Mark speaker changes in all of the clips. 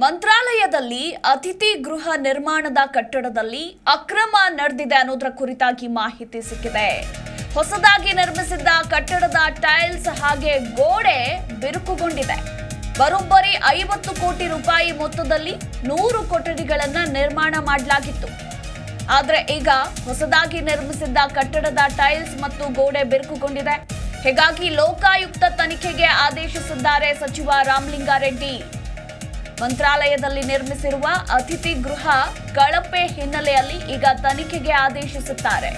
Speaker 1: ಮಂತ್ರಾಲಯದಲ್ಲಿ ಅತಿಥಿ ಗೃಹ ನಿರ್ಮಾಣದ ಕಟ್ಟಡದಲ್ಲಿ ಅಕ್ರಮ ನಡೆದಿದೆ ಅನ್ನೋದರ ಕುರಿತಾಗಿ ಮಾಹಿತಿ ಸಿಕ್ಕಿದೆ. ಹೊಸದಾಗಿ ನಿರ್ಮಿಸಿದ್ದ ಕಟ್ಟಡದ ಟೈಲ್ಸ್ ಹಾಗೆ ಗೋಡೆ ಬಿರುಕುಗೊಂಡಿದೆ. ಬರೋಬ್ಬರಿ ಐವತ್ತು ಕೋಟಿ ರೂಪಾಯಿ ಮೊತ್ತದಲ್ಲಿ ನೂರು ಕೊಠಡಿಗಳನ್ನ ನಿರ್ಮಾಣ ಮಾಡಲಾಗಿತ್ತು. ಆದ್ರೆ ಈಗ ಹೊಸದಾಗಿ ನಿರ್ಮಿಸಿದ್ದ ಕಟ್ಟಡದ ಟೈಲ್ಸ್ ಮತ್ತು ಗೋಡೆ ಬಿರುಕುಗೊಂಡಿದೆ. ಹೀಗಾಗಿ ಲೋಕಾಯುಕ್ತ ತನಿಖೆಗೆ ಆದೇಶಿಸಿದ್ದಾರೆ ಸಚಿವ ರಾಮಲಿಂಗಾರೆಡ್ಡಿ. ಮಂತ್ರಾಲಯದಲ್ಲಿ ನಿರ್ಮಿಸಿರುವ ಅತಿಥಿ ಗೃಹ ಕಳಪೆ ಹಿನ್ನೆಲೆಯಲ್ಲಿ ಈಗ ತನಿಖೆಗೆ ಆದೇಶಿಸುತ್ತಾರೆ.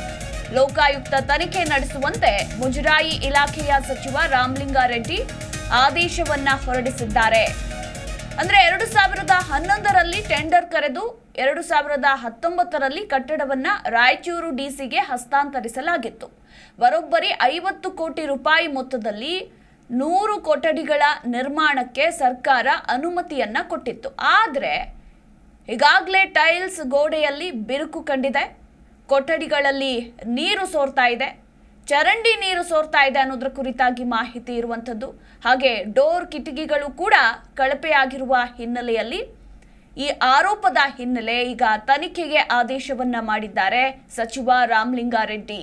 Speaker 1: ಲೋಕಾಯುಕ್ತ ತನಿಖೆ ನಡೆಸುವಂತೆ ಮುಜರಾಯಿ ಇಲಾಖೆಯ ಸಚಿವ ರಾಮಲಿಂಗಾರೆಡ್ಡಿ ಆದೇಶವನ್ನ ಹೊರಡಿಸಿದ್ದಾರೆ. ಅಂದ್ರೆ ಎರಡು ಸಾವಿರದ ಹನ್ನೊಂದರಲ್ಲಿ ಟೆಂಡರ್ ಕರೆದು ಎರಡು ಸಾವಿರದ ಹತ್ತೊಂಬತ್ತರಲ್ಲಿ ಕಟ್ಟಡವನ್ನ ರಾಯಚೂರು ಡಿಸಿಗೆ ಹಸ್ತಾಂತರಿಸಲಾಗಿತ್ತು. ಬರೋಬ್ಬರಿ ಐವತ್ತು ಕೋಟಿ ರೂಪಾಯಿ ಮೊತ್ತದಲ್ಲಿ ನೂರು ಕೊಠಡಿಗಳ ನಿರ್ಮಾಣಕ್ಕೆ ಸರ್ಕಾರ ಅನುಮತಿಯನ್ನ ಕೊಟ್ಟಿತ್ತು. ಆದರೆ ಈಗಾಗಲೇ ಟೈಲ್ಸ್ ಗೋಡೆಯಲ್ಲಿ ಬಿರುಕು ಕಂಡಿದೆ. ಕೊಠಡಿಗಳಲ್ಲಿ ನೀರು ಸೋರ್ತಾ ಇದೆ. ಚರಂಡಿ ನೀರು ಸೋರ್ತಾ ಇದೆ ಅನ್ನೋದ್ರ ಕುರಿತಾಗಿ ಮಾಹಿತಿ ಇರುವಂಥದ್ದು. ಹಾಗೆ ಡೋರ್ ಕಿಟಕಿಗಳು ಕೂಡ ಕಳಪೆಯಾಗಿರುವ ಹಿನ್ನೆಲೆಯಲ್ಲಿ ಈ ಆರೋಪದ ಹಿನ್ನೆಲೆ ಈಗ ತನಿಖೆಗೆ ಆದೇಶವನ್ನ ಮಾಡಿದ್ದಾರೆ ಸಚಿವ ರಾಮಲಿಂಗಾರೆಡ್ಡಿ.